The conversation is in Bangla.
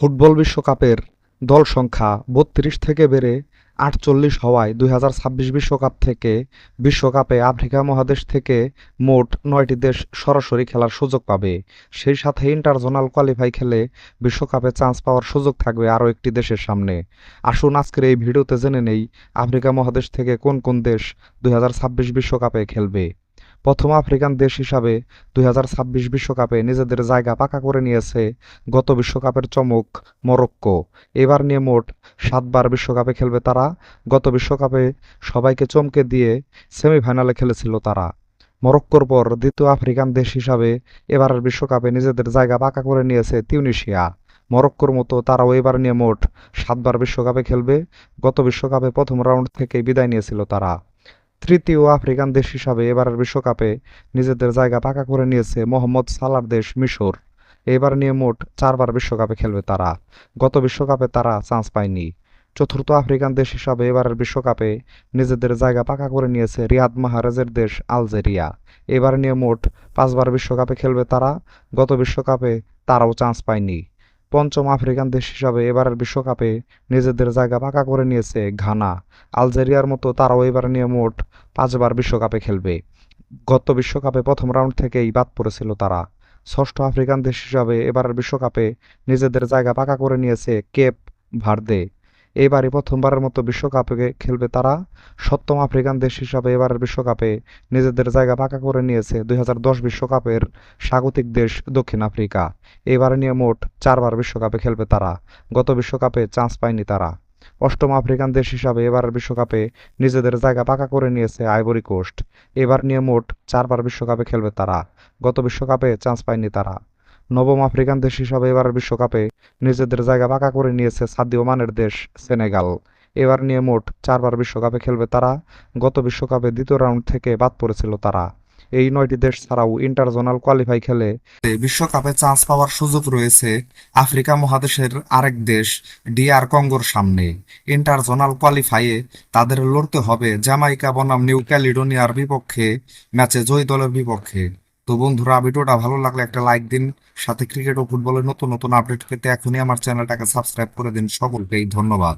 ফুটবল বিশ্বকাপের দল সংখ্যা বত্রিশ থেকে বেড়ে আটচল্লিশ হওয়ায় দুই হাজার ছাব্বিশ বিশ্বকাপ থেকে বিশ্বকাপে আফ্রিকা মহাদেশ থেকে মোট নয়টি দেশ সরাসরি খেলার সুযোগ পাবে। সেই সাথে ইন্টারজোনাল কোয়ালিফাই খেলে বিশ্বকাপে চান্স পাওয়ার সুযোগ থাকবে আরও একটি দেশের সামনে। আসুন আজকের এই ভিডিওতে জেনে নেই আফ্রিকা মহাদেশ থেকে কোন কোন দেশ দুই বিশ্বকাপে খেলবে। প্রথম আফ্রিকান দেশ হিসাবে দুই বিশ্বকাপে নিজেদের জায়গা পাকা করে নিয়েছে গত বিশ্বকাপের চমক মরক্কো। এবার নিয়ে মোট সাতবার বিশ্বকাপে খেলবে তারা। গত বিশ্বকাপে সবাইকে চমকে দিয়ে সেমিফাইনালে খেলেছিল তারা। মরক্কোর পর দ্বিতীয় আফ্রিকান দেশ হিসাবে এবারের বিশ্বকাপে নিজেদের জায়গা পাকা করে নিয়েছে তিউনিশিয়া। মরক্কোর মতো তারাও এবার নিয়ে মোট সাতবার বিশ্বকাপে খেলবে। গত বিশ্বকাপে প্রথম রাউন্ড থেকে বিদায় নিয়েছিল তারা। তৃতীয় আফ্রিকান দেশ হিসাবে এবারের বিশ্বকাপে নিজেদের জায়গা পাকা করে নিয়েছে মোহাম্মদ সালার দেশ মিশর। এবার নিয়ে মোট চারবার বিশ্বকাপে খেলবে তারা। গত বিশ্বকাপে তারা চান্স পায়নি। চতুর্থ আফ্রিকান দেশ হিসাবে এবারের বিশ্বকাপে নিজেদের জায়গা পাকা করে নিয়েছে রিয়াদ মাহারাজের দেশ আলজেরিয়া। এবার নিয়ে মোট পাঁচবার বিশ্বকাপে খেলবে তারা। গত বিশ্বকাপে তারাও চান্স পায়নি। পঞ্চম আফ্রিকান দেশ হিসাবে এবারের বিশ্বকাপে নিজেদের জায়গা পাকা করে নিয়েছে ঘানা। আলজেরিয়ার মতো তারাও এবার নিয়ে মোট পাঁচবার বিশ্বকাপে খেলবে। গত বিশ্বকাপে প্রথম রাউন্ড থেকেই বাদ পড়েছিল তারা। ষষ্ঠ আফ্রিকান দেশ হিসাবে এবারের বিশ্বকাপে নিজেদের জায়গা পাকা করে নিয়েছে কেপ ভার্দে। এবারই প্রথমবারের মতো বিশ্বকাপে খেলবে তারা। সপ্তম আফ্রিকান দেশ হিসাবে এবারের বিশ্বকাপে নিজেদের জায়গা পাকা করে নিয়েছে দুই বিশ্বকাপের স্বাগতিক দেশ দক্ষিণ আফ্রিকা। এবারে নিয়ে মোট চারবার বিশ্বকাপে খেলবে তারা। গত বিশ্বকাপে চান্স পায়নি তারা। অষ্টম আফ্রিকান দেশ হিসাবে এবারের বিশ্বকাপে নিজেদের জায়গা পাকা করে নিয়েছে আইভরি কোস্ট এবার নিয়ে মোট চারবার বিশ্বকাপে খেলবে তারা। গত বিশ্বকাপে চান্স পায়নি তারা। নবম আফ্রিকান দেশ হিসাবে এবারের বিশ্বকাপে নিজেদের জায়গা পাকা করে নিয়েছে সাদিও মানের দেশ সেনেগাল। এবার নিয়ে মোট চারবার বিশ্বকাপে খেলবে তারা। গত বিশ্বকাপে দ্বিতীয় রাউন্ড থেকে বাদ পড়েছিল তারা। এই নয়টি দেশ ছাড়াও ইন্টারজোনাল কোয়ালিফাই খেলে। বিশ্বকাপে চান্স পাওয়ার সুযোগ রয়েছে আফ্রিকা মহাদেশের আরেক দেশ ডিআর কঙ্গোর সামনে। ইন্টারজোনাল কোয়ালিফাইয়ে তাদের লড়তে হবে জামাইকা বনাম নিউ ক্যালিডোনিয়ার বিপক্ষে, ম্যাচে জয়ী দলের বিপক্ষে। তো বন্ধুরা, ভিডিওটা ভালো লাগলে একটা লাইক দিন, সাথে ক্রিকেট ও ফুটবলের নতুন নতুন আপডেট পেতে এখনই আমার চ্যানেলটাকে সাবস্ক্রাইব করে দিন। সকলকেই ধন্যবাদ।